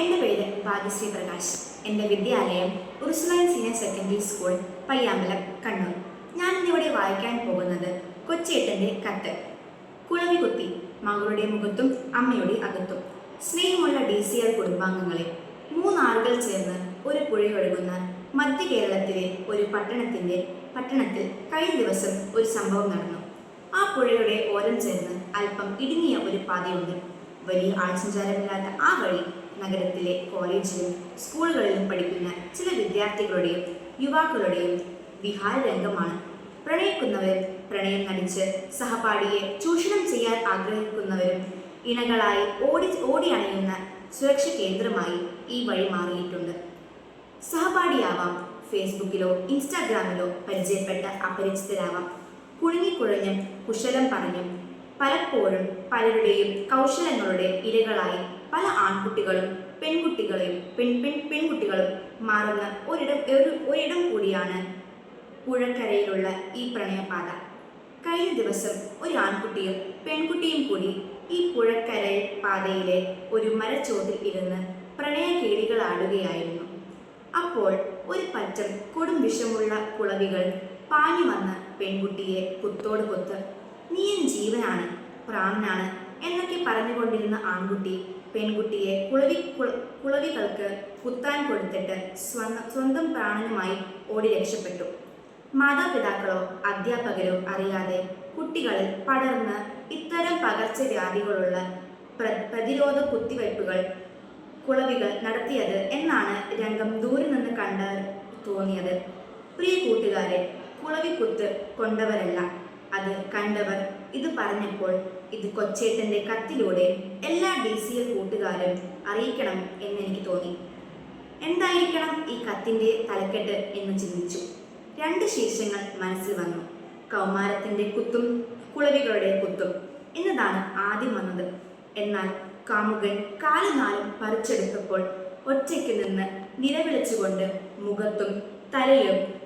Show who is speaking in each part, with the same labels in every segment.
Speaker 1: എന്റെ പേര് ഭാഗ്യശ്രീ പ്രകാശ് എന്റെ വിദ്യാലയം Ursuline senior secondary school Payyambalam Kannur. ഞാൻ ഇന്നിവിടെ വായിക്കാൻ പോകുന്നത് കൊച്ചേട്ടന്റെ കത്ത്. കുളവി കുത്തി മകളുടെ മുഖത്തും അമ്മയുടെ അകത്തും സ്നേഹമുള്ള ഡി സി ആർ കുടുംബാംഗങ്ങളെ. മൂന്നാളുകൾ ചേർന്ന് ഒരു പുഴയൊഴുകുന്ന മധ്യ കേരളത്തിലെ ഒരു പട്ടണത്തിന്റെ പട്ടണത്തിൽ കഴിഞ്ഞ ദിവസം ഒരു സംഭവം നടന്നു. ആ പുഴയുടെ ഓരം ചേർന്ന് അല്പം ഇടുങ്ങിയ ഒരു പാതയുണ്ട്. വലിയ ആൾസഞ്ചാരമില്ലാത്ത ആ വഴി നഗരത്തിലെ കോളേജിലും സ്കൂളുകളിലും പഠിക്കുന്ന ചില വിദ്യാർത്ഥികളുടെയും യുവാക്കളുടെയും വിഹാര രംഗമാണ്. പ്രണയിക്കുന്നവർ പ്രണയം നടിച്ച് സഹപാഠിയെ ചൂഷണം ചെയ്യാൻ ആഗ്രഹിക്കുന്നവരും ഇണകളായി ഓടി ഓടി അണയുന്ന സുരക്ഷ കേന്ദ്രമായി ഈ വഴി മാറിയിട്ടുണ്ട്. സഹപാഠിയാവാം ഫേസ്ബുക്കിലോ ഇൻസ്റ്റാഗ്രാമിലോ പരിചയപ്പെട്ട അപരിചിതരാവാം. കുഴുങ്ങിക്കുഴഞ്ഞും കുശലം പറഞ്ഞും പലപ്പോഴും പലരുടെയും കൗശലങ്ങളുടെ ഇരകളായി പല ആൺകുട്ടികളും പെൺകുട്ടികളെയും പെൺ പെൺ പെൺകുട്ടികളും മാറുന്ന ഒരിടം ഒരു ഒരിടം കൂടിയാണ് പുഴക്കരയിലുള്ള ഈ പ്രണയപാത. കഴിഞ്ഞ ദിവസം ഒരു ആൺകുട്ടിയും പെൺകുട്ടിയും കൂടി ഈ പുഴക്കര പാതയിലെ ഒരു മരച്ചോട്ടിൽ ഇരുന്ന് പ്രണയ കേളികളാടുകയായിരുന്നു അപ്പോൾ ഒരു പറ്റം കൊടും വിഷമുള്ള കുളവികൾ പാഞ്ഞു വന്ന് പെൺകുട്ടിയെ കുത്തോട് കുത്ത് നീയൻ ജീവനാണ് പ്രാണനാണ് എന്നൊക്കെ പറഞ്ഞുകൊണ്ടിരുന്ന ആൺകുട്ടി പെൺകുട്ടിയെ കുളവി കുളവികൾക്ക് കുത്താൻ കൊടുത്തിട്ട് സ്വന്തം സ്വന്തം പ്രാണനുമായി ഓടി രക്ഷപ്പെട്ടു. മാതാപിതാക്കളോ അധ്യാപകരോ അറിയാതെ കുട്ടികളിൽ പടർന്ന് ഇത്തരം പകർച്ചവ്യാധികളുള്ള പ്ര- പ്രതിരോധ കുത്തിവയ്പ്പുകൾ കുളവികൾ നടത്തിയത് എന്നാണ് രംഗം ദൂരെ നിന്ന് കണ്ട തോന്നിയത്. പ്രിയ കൂട്ടുകാരെ കുളവിക്കുത്ത് കൊണ്ടവരല്ല അത് കണ്ടവർ ഇത് പറഞ്ഞപ്പോൾ ഇത് കൊച്ചേട്ടന്റെ കത്തിലൂടെ എല്ലാ ഡി സി എൽ കൂട്ടുകാരും അറിയിക്കണം എന്ന് എനിക്ക് തോന്നി. എന്തായിരിക്കണം ഈ കത്തിന്റെ തലക്കെട്ട് എന്ന് ചിന്തിച്ചു. രണ്ട് ശീർഷങ്ങൾ മനസ്സിൽ വന്നു. കൗമാരത്തിന്റെ കുത്തും കുളവികളുടെ കുത്തും. എന്നതാണ് ആദ്യം വന്നത്. എന്നാൽ കാമുകൻ കാലുനാലും പറിച്ചെടുത്തപ്പോൾ ഒറ്റയ്ക്ക് നിന്ന് നിലവിളിച്ചുകൊണ്ട് മുഖത്തും തലയും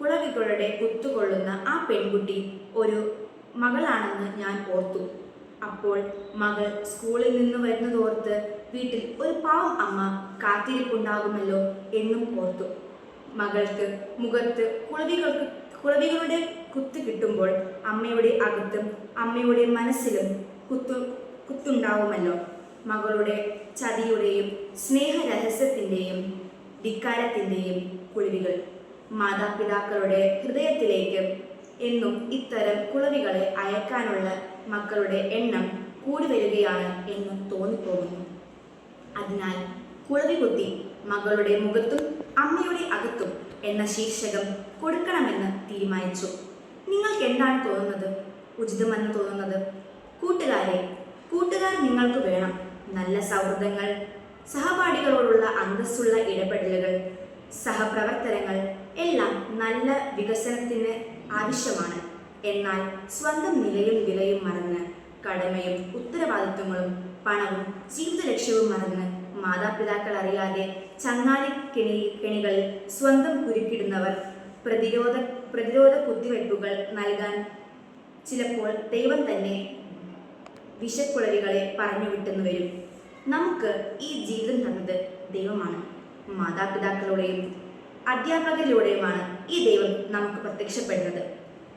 Speaker 1: കുളവികളുടെ കുത്തുകൊള്ളുന്ന ആ പെൺകുട്ടി ഒരു മകളാണെന്ന് ഞാൻ ഓർത്തു. അപ്പോൾ മകൾ സ്കൂളിൽ നിന്ന് വരുന്നതോർത്ത് വീട്ടിൽ ഒരു പാവം അമ്മ കാത്തിരിപ്പുണ്ടാകുമല്ലോ എന്നും ഓർത്തു. മകൾക്ക് മുഖത്ത് കുളവികൾക്ക് കുളവികളുടെ കുത്ത് കിട്ടുമ്പോൾ അമ്മയുടെ അകത്തും അമ്മയുടെ മനസ്സിലും കുത്തു കുത്തുണ്ടാവുമല്ലോ. മകളുടെ ചതിയുടെയും സ്നേഹരഹസ്യത്തിന്റെയും ധിക്കാരത്തിന്റെയും കുളിവികൾ മാതാപിതാക്കളുടെ ഹൃദയത്തിലേക്ക് എന്നും ഇത്തരം കുളവികളെ അയക്കാനുള്ള മക്കളുടെ എണ്ണം കൂടി വരികയാണ് എന്നും തോന്നിപ്പോകുന്നു. അതിനാൽ കുളവി കുത്തി മകളുടെ മുഖത്തും അമ്മയുടെ അകത്തും എന്ന ശീർഷകം കൊടുക്കണമെന്ന് തീരുമാനിച്ചു. നിങ്ങൾക്ക് എന്താണ് തോന്നുന്നത്? ഉചിതമെന്ന് തോന്നുന്നത്? കൂട്ടുകാരെ കൂട്ടുകാർ നിങ്ങൾക്ക് വേണം. നല്ല സൗഹൃദങ്ങൾ സഹപാഠികളോടുള്ള അന്തസ്സുള്ള ഇടപെടലുകൾ സഹപ്രവർത്തനങ്ങൾ എല്ലാം നല്ല വികസനത്തിന് ആവശ്യമാണ്. എന്നാൽ സ്വന്തം നിലയും വിലയും മറന്ന് കടമയും ഉത്തരവാദിത്വങ്ങളും പണവും ജീവിത ലക്ഷ്യവും മറന്ന് മാതാപിതാക്കൾ അറിയാതെ ചങ്ങാതി കെണി കെണികളിൽ സ്വന്തം കുരുക്കിടുന്നവർ പ്രതിരോധ പ്രതിരോധ കുത്തിവയ്പ്പുകൾ നൽകാൻ ചിലപ്പോൾ ദൈവം തന്നെ വിഷക്കുളവികളെ പറഞ്ഞു വിട്ടെന്ന് വരും. നമുക്ക് ഈ ജീവിതം തന്നത് ദൈവമാണ്. മാതാപിതാക്കളുടെയും അധ്യാപകരിലൂടെയുമാണ് ഈ ദൈവം നമുക്ക് പ്രത്യക്ഷപ്പെടുന്നത്.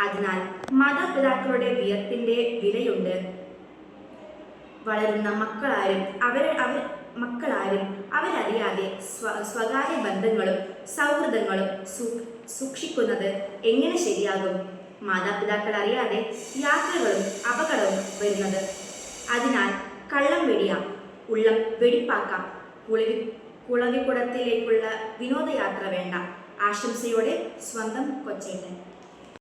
Speaker 1: അതിനാൽ മാതാപിതാക്കളുടെ വിയർപ്പിന്റെ വിലയുണ്ട്. വളരുന്ന മക്കളാരും അവരെ അവർ മക്കളാരും അവരറിയാതെ സ്വ സ്വകാര്യ ബന്ധങ്ങളും സൗഹൃദങ്ങളും സൂ സൂക്ഷിക്കുന്നത് എങ്ങനെ ശരിയാകും? മാതാപിതാക്കൾ അറിയാതെ യാത്രകളും അപകടവും വരുന്നത്. അതിനാൽ കള്ളം വെടിയാം ഉള്ളം വെടിപ്പാക്കാം കുളവി കുളവിക്കുടത്തിലേക്കുള്ള വിനോദയാത്ര വേണ്ട. ആശംസയോടെ സ്വന്തം കൊച്ചേട്ടൻ.